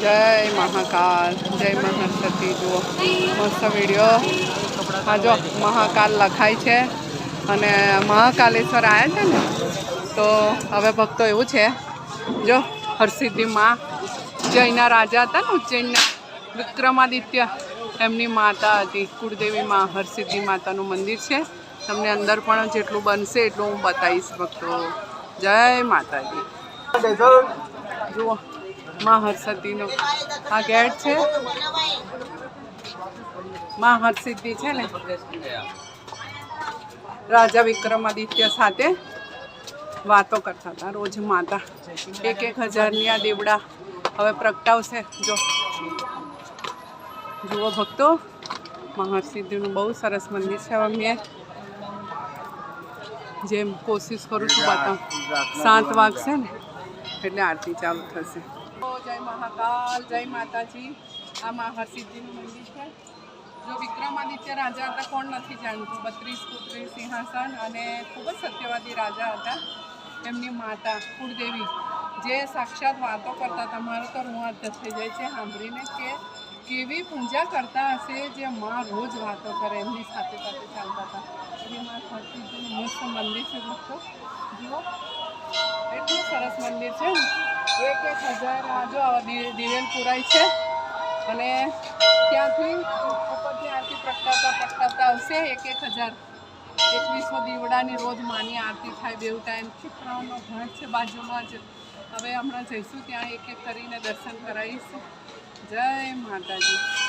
જય મહાકાલ, જય મહાસતી જુઓ. મસ્ત વીડિયો હા જો મહાકાલ લખાય છે અને મહાકાલેશ્વર આવ્યા છે ને, તો હવે ભક્તો એવું છે. જો, હરસિદ્ધિ માં જયના રાજા હતા ને ઉજ્જૈનના, વિક્રમાદિત્ય, એમની માતા હતી. કુળદેવી માં, હરસિદ્ધિ માતાનું મંદિર છે. તમને અંદર પણ જેટલું બનશે એટલું હું બતાવીશ ભક્તો. જય માતાજી. જુઓ. માં હરસિદ્ધિનો આ ગેટ છે. માં હરસિદ્ધિ છે ને? રાજા વિક્રમાદિત્ય સાથે વાતો કરતા હતા રોજ માતા. એક એક હજારની આ દેવડા હવે પ્રગટાવશે. જો જુઓ ભક્તો મહાસિદ્ધિનું બહુ સરસ મંદિર છે. હવે મેં જેમ કોશિશ કરું છું બતાવ સાત વાગશે ને, એટલે આરતી ચાલુ થશે. જય મહાકાલ, જય માતાજી. આ હરસિદ્ધિનું મંદિર છે. જો વિક્રમાદિત્ય રાજા હતા, કોણ નથી જાણતું. બત્રીસ પુત્રી સિંહાસન અને ખૂબ જ સત્યવાદી રાજા હતા. એમની માતા કુળદેવી. જે સાક્ષાત વાતો કરતા હતા, મારો તો રૂવાત થઈ જાય છે. સાંભળીને કે કેવી પૂજા કરતા હશે જે માં રોજ વાતો કરે, એમની સાથે સાથે ચાલતા હતા. એની મા હરસિદ્ધિનું મસ્ત મંદિર છે, દોસ્તો. જુઓ, એટલું સરસ મંદિર છે એક એક હજાર જો દિવેલ પુરાય છે. અને ત્યાંથી ઉપરથી આરતી પ્રગટાવતા પ્રગટાવતા આવશે. એક એક હજાર એકવીસો દીવડાની રોજ માની આરતી થાય બેવ ટાઈમ. છોકરાઓનો ઘાટ છે બાજુમાં જ. હવે હમણાં જઈશું ત્યાં એક એક કરીને દર્શન કરાવીશું. જય માતાજી.